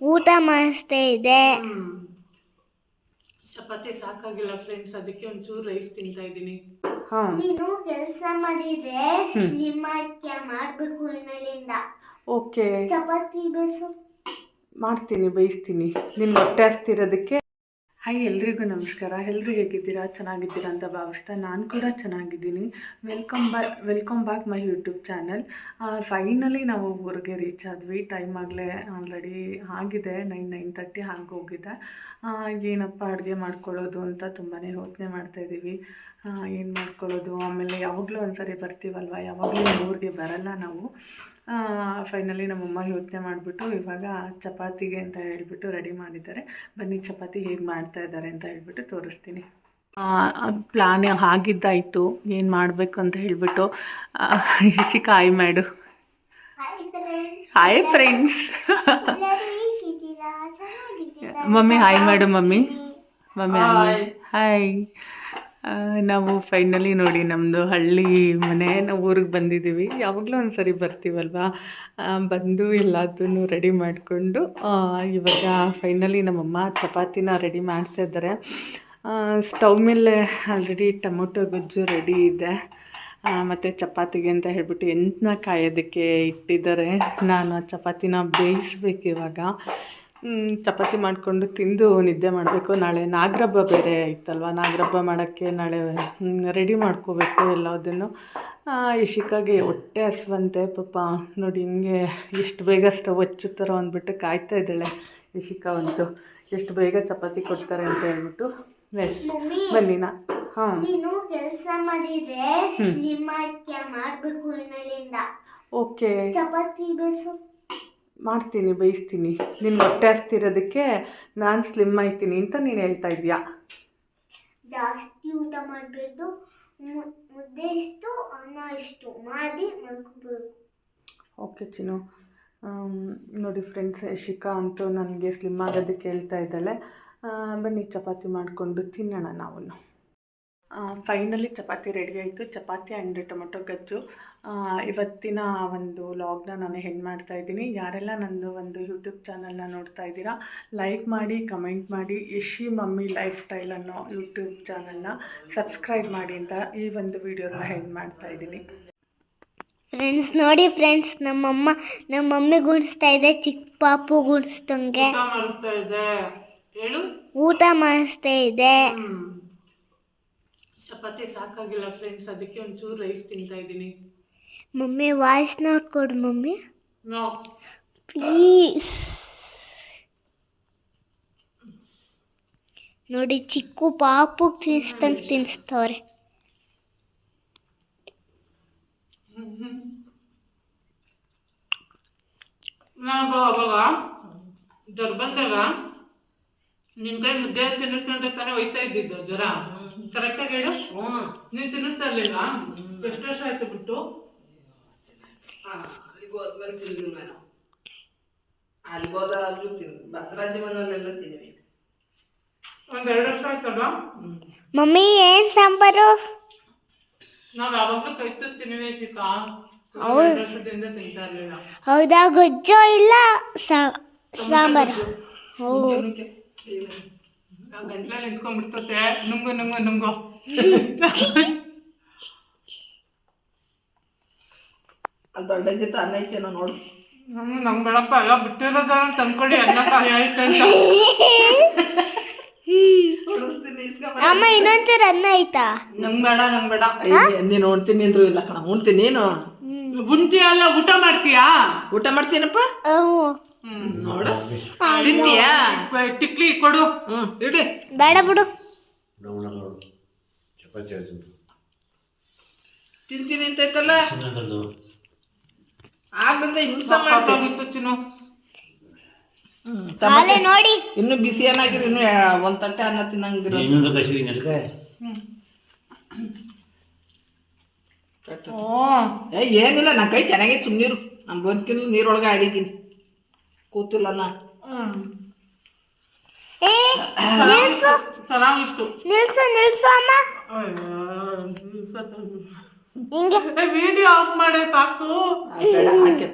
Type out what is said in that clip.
ಊಟ ಮಾಡಿಸ್ತಾ ಇದೆ. ಚಪಾತಿ ಸಾಕಾಗಿಲ್ಲ ಫ್ರೆಂಡ್ಸ್ ಅದಕ್ಕೆ ಒಂಚೂರು ರೈಸ್ ತಿಂತಾ ಇದ್ದೀನಿ. ಹಾಂ. ನೀನು ಕೆಲಸ ಮಾಡಿದ್ರೆ ಸ್ಲಿಮ್ ಆಗಿ ಮಾಡ್ಬೇಕು ಇನ್ಮೇಲಿಂದ. ಓಕೆ. ಚಪಾತಿ ಬೇಸು. ಮಾಡ್ತೀನಿ ಬೇಯಿಸ್ತೀನಿ. ನಿಮ್ಮ ಹೊಟ್ಟೆ ಹಸ್ತಿರೋದಕ್ಕೆ ಹಾಯ್ ಎಲ್ರಿಗೂ ನಮಸ್ಕಾರ. ಎಲ್ರು ಹೇಗಿದ್ದೀರಾ? ಚೆನ್ನಾಗಿದ್ದೀರಾ ಅಂತ ಭಾವಿಸ್ತಾ ನಾನು ಕೂಡ ಚೆನ್ನಾಗಿದ್ದೀನಿ. ವೆಲ್ಕಮ್ ಬಾ welcome back my YouTube channel finally ನಾವು ಊರಿಗೆ ರೀಚ್ ಆದ್ವಿ. ಟೈಮ್ ಆಗಲೇ ಆಲ್ರೆಡಿ ಆಗಿದೆ. ನೈನ್ ನೈನ್ ತರ್ಟಿ ಆಗೋಗಿದೆ ಏನಪ್ಪ ಅಡುಗೆ ಮಾಡ್ಕೊಳ್ಳೋದು ಅಂತ ತುಂಬಾ ಯೋಚನೆ ಮಾಡ್ತಾಯಿದ್ದೀವಿ ಏನು ಮಾಡ್ಕೊಳ್ಳೋದು? ಆಮೇಲೆ ಯಾವಾಗಲೂ ಒಂದ್ಸರಿ ಬರ್ತೀವಲ್ವ? ಯಾವಾಗಲೂ ಊರಿಗೆ ಬರಲ್ಲ ನಾವು. ಫೈನಲಿ ನಮ್ಮಮ್ಮ ಯೋಚನೆ ಮಾಡಿಬಿಟ್ಟು ಇವಾಗ ಚಪಾತಿಗೆ ಅಂತ ಹೇಳಿಬಿಟ್ಟು ರೆಡಿ ಮಾಡಿದ್ದಾರೆ. ಬನ್ನಿ ಚಪಾತಿ ಹೇಗೆ ಮಾಡ್ತಾ ಇದ್ದಾರೆ ಅಂತ ಹೇಳ್ಬಿಟ್ಟು ತೋರಿಸ್ತೀನಿ. ಪ್ಲಾನ್ ಆಗಿದ್ದಾಯಿತು ಏನು ಮಾಡಬೇಕು ಅಂತ ಹೇಳಿಬಿಟ್ಟು ಚಿಕ್ಕ ಹಾಯ್ ಮಾಡು ಹಾಯ್ ಫ್ರೆಂಡ್ಸ್ ಮಮ್ಮಿ ಹಾಯ್ ಮಾಡು ಮಮ್ಮಿ ಮಮ್ಮಿ ಹಾಯ್ ನಾವು ಫೈನಲಿ ನೋಡಿ ನಮ್ಮದು ಹಳ್ಳಿ ಮನೆ, ನಾವು ಊರಿಗೆ ಬಂದಿದ್ದೀವಿ. ಯಾವಾಗಲೂ ಒಂದು ಸರಿ ಬರ್ತೀವಲ್ವಾ ಬಂದು ಎಲ್ಲದನ್ನು ರೆಡಿ ಮಾಡಿಕೊಂಡು ಇವಾಗ ಫೈನಲಿ ನಮ್ಮಮ್ಮ ಚಪಾತಿನ ರೆಡಿ ಮಾಡ್ತಾ ಇದ್ದಾರೆ. ಸ್ಟವ್ ಮೇಲೆ ಆಲ್ರೆಡಿ ಟೊಮೊಟೊ ಗೊಜ್ಜು ರೆಡಿ ಇದೆ. ಮತ್ತು ಚಪಾತಿಗೆ ಅಂತ ಹೇಳ್ಬಿಟ್ಟು ಎಂಟನ್ನ ಕಾಯೋದಕ್ಕೆ ಇಟ್ಟಿದ್ದಾರೆ. ನಾನು ಚಪಾತಿನ ಬೇಯಿಸ್ಬೇಕು ಇವಾಗ. ಚಪಾತಿ ಮಾಡಿಕೊಂಡು ತಿಂದು ನಿದ್ದೆ ಮಾಡಬೇಕು. ನಾಳೆ ನಾಗರಬ್ಬ ಬೇರೆ ಇತ್ತಲ್ವ? ನಾಗರಬ್ಬ ಮಾಡೋಕ್ಕೆ ನಾಳೆ ರೆಡಿ ಮಾಡ್ಕೋಬೇಕು ಎಲ್ಲದನ್ನು ಇಶಿಕಾಗೆ ಹೊಟ್ಟೆ ಹಸ್ವಂತೆ ಪಾಪ. ನೋಡಿ ಹಿಂಗೆ ಎಷ್ಟು ಬೇಗ ಸ್ಟವ್ ಹಚ್ಚುತ್ತಾರೋ ಅಂದ್ಬಿಟ್ಟು ಕಾಯ್ತಾ ಇದ್ದಾಳೆ ಇಶಿಕಾ ಅಂತೂ. ಎಷ್ಟು ಬೇಗ ಚಪಾತಿ ಕೊಡ್ತಾರೆ ಅಂತ ಹೇಳ್ಬಿಟ್ಟು. ಬನ್ನಿ ನಾ ಹಾಂ. ಕೆಲಸ ಮಾಡಿದ್ರೆ ಮಾಡ್ಬೇಕು ಓಕೆ. ಚಪಾತಿ ಬೇಸು. ಮಾಡ್ತೀನಿ ಬೇಯಿಸ್ತೀನಿ. ನಿನ್ನ ಹೊಟ್ಟೆ ಹಸ್ತಿರೋದಕ್ಕೆ ನಾನು ಸ್ಲಿಮ್ ಆಯ್ತೀನಿ ಅಂತ ನೀನು ಹೇಳ್ತಾ ಇದೀಯಾ ಜಾಸ್ತಿ ಊಟ ಮಾಡಬೇಕು ಮುದ್ದೆ ಇಷ್ಟು ಅನ್ನ ಇಷ್ಟು. ಮಾಡಿ ಮಲ್ಕೋಬೇಕು. ಓಕೆ ಚಿನ್ನು. ನೋಡಿ ಫ್ರೆಂಡ್ಸ್ ಶಿಖಾ ಅಂತೂ ನನಗೆ ಸ್ಲಿಮ್ ಆಗೋದಕ್ಕೆ ಹೇಳ್ತಾ ಇದ್ದಾಳೆ. ಬನ್ನಿ ಚಪಾತಿ ಮಾಡಿಕೊಂಡು ತಿನ್ನೋಣ ನಾವು ಫೈನಲಿ ಚಪಾತಿ ರೆಡಿ ಆಯಿತು. ಚಪಾತಿ ಆ್ಯಂಡ್ ಟೊಮೊಟೊ ಗಜ್ಜು. ಆ, ಇವತ್ತಿನ ಒಂದು ಲಾಗ್ನ ನಾನು ಹೆಣ್ಣು ಮಾಡ್ತಾ ಇದ್ದೀನಿ. ಯಾರೆಲ್ಲ ನಂದು ಒಂದು ಯೂಟ್ಯೂಬ್ ಚಾನಲ್ನ ನೋಡ್ತಾ ಇದ್ದೀರಾ ಲೈಕ್ ಮಾಡಿ ಕಮೆಂಟ್ ಮಾಡಿ. ಇಶಿ ಮಮ್ಮಿ ಲೈಫ್ ಸ್ಟೈಲ್ ಅನ್ನೋ ಯೂಟ್ಯೂಬ್ ಚಾನಲ್ನ ಸಬ್ಸ್ಕ್ರೈಬ್ ಮಾಡಿ ಅಂತ ಈ ಒಂದು ವಿಡಿಯೋನ ಹೆಣ್ಣು ಮಾಡ್ತಾ ಇದ್ದೀನಿ. ಫ್ರೆಂಡ್ಸ್ ನೋಡಿ ಫ್ರೆಂಡ್ಸ್ ನಮ್ಮಮ್ಮ ನಮ್ಮ ಮಮ್ಮಿ ಗುಣಿಸ್ತಾ ಇದೆ ಚಿಕ್ಕ ಪಾಪು ಗುಣಿಸ್ತಂಗೆ ಊಟ ಮಾಡಿಸ್ತಾ ಇದೆ ಹೇಳು ಊಟ ಮಾಡಿಸ್ತಾ ಇದೆ ಹ್ಮ್. ಚಪಾತಿ ಸಾಕಾಗಿಲ್ಲ ಫ್ರೆಂಡ್ಸ್ ಅದಕ್ಕೆ ಒಂಚೂರು ರೈಸ್ ತಿಂತಾ ಇದ್ದೀನಿ. ಮಮ್ಮಿ ವಾಯ್ಸ್ ನೋಡ್ಕೊಡು ಮಮ್ಮಿ. ನೋ ಪ್ಲೀಸ್ ನೋಡಿ ಚಿಕ್ಕು ಪಾಪು ತಿನ್ಸ್ತಂಗೆ ತಿನ್ಸ್ತವ್ರೆ. ನಾನು ಅವಾಗ ಬಂದಾಗ ನಿನ್ ಕೈ ಮುದ್ದೆ ತಿನ್ನಿಸ್ಕೊಂಡ್ರೆ ತಾನೇ ಒಯ್ತಾ ಇದ್ದಿದ್ದು ಜ್ವರ? ಕರೆಕ್ಟಾಗಿ ಹೇಳು. ನೀನ್ ತಿನ್ನಿಸ್ತಾ ಇರ್ಲಿಲ್ಲ ಎಷ್ಟು ವರ್ಷ ಆಯ್ತು ಬಿಟ್ಟು? ಅಲ್ಲಿಗೆ ಹೋದಾಗ್ಲೂ ತಿನ್ ಬಸರಾಜ ಬಂದಲ್ಲೆಲ್ಲ ತಿನ್ವಿ ಒಂದ್ ಎರಡು ವರ್ಷ ಆಯ್ತಲ್ವಾ? ಮಮ್ಮಿ ಏನ್ ಸಾಂಬಾರು? ನಾವ್ ಯಾವಾಗ್ಲೂ ಕೈ ತುತ್ತೀನಿ ಶಿಕಾ. ಎರಡು ವರ್ಷದಿಂದ ತಿಂತಾ ಇರ್ಲಿಲ್ಲ. ಹೌದಾ ಗೊಜ್ಜೋ ಇಲ್ಲ ಸಾಂಬಾರು? ಓ ಗಂಟ್ಲಲ್ಲಿ ನಿಂತ್ಕೊಂಡ್ಬಿಡ್ತತೆ. ನುಂಗು ನುಂಗು ನುಂಗು. ಅಲ್ಲಿ ದೊಡ್ಡ ಜೊತೆ ಅನ್ನ ಐತೇನೋ ನೋಡು. ಹ್ಮ್ ನಂಗ್ ಬೇಡಪ್ಪ ಎಲ್ಲ ಅಂತ ತಂದ್ಕೊಡಿ ಅನ್ನ ಕಾಯಿ ಆಯ್ತು ಅಂತ. ಅಮ್ಮ ಇನ್ನೊಂಚೂರು ಅನ್ನ ಐತಾ ನಂಗ್ ಬೇಡ ನಂಗ್ ಬೇಡ. ನೀನು ಉಣ್ತೀನಿ ಅಂದ್ರು ಇಲ್ಲ ಕಣ. ಉಣ್ತೀನಿ ನೀನು. ಬುಂಟಿ ಅಲ್ಲ ಊಟ ಮಾಡ್ತೀಯಾ? ಊಟ ಮಾಡ್ತೀನಪ್ಪ? ನೋಡು. ತಿಂತೀಯಾ? ತಿಕ್ಲಿ ಕೊಡು. ಹ್ಮ್. ಇಡಿ. ಬೇಡ ಬಿಡು. ಚಪಾತಿ ತಿಂತೀನಿ ಅಂತೈತಲ್ಲ ಆಗ್ಲಿಂದ ಹಿಂಸೆ ಮಾಡ್ತೀನಿ ಸಾಕಾಗಿತ್ತು ಚಿನ್ನು. ಹ್ಮ್. ನೋಡಿ. ಇನ್ನು ಬಿಸಿ ಏನಾಗಿರು ಇನ್ನು ಒಂದ್ ತಟ್ಟೆ ಅನ್ನ ತಿನ್ನಂಗಿರೋ ಇನ್ನೊಂದು ಕಸಿ ಏ ಏನಿಲ್ಲ ನನ್ನ ಕೈ ಚೆನ್ನಾಗೈತೆ ಸುಮ್ಮನಿರು ನಾನು ಬದುಕಿನ ನೀರೊಳಗೆ ಆಡಿದ್ದೀನಿ. ಕೂತಿಲ್ಲ ನಾ ಹ್ಮ್. ಏ ನಿಲ್ಸು. ಚೆನ್ನಾಗಿತ್ತು ನಿಲ್ಸು ನಿಲ್ಸು ಅಮ್ಮ. ವಿಡಿಯೋ ಆಫ್ ಮಾಡಿ ಸಾಕು. ಹಾಕಿ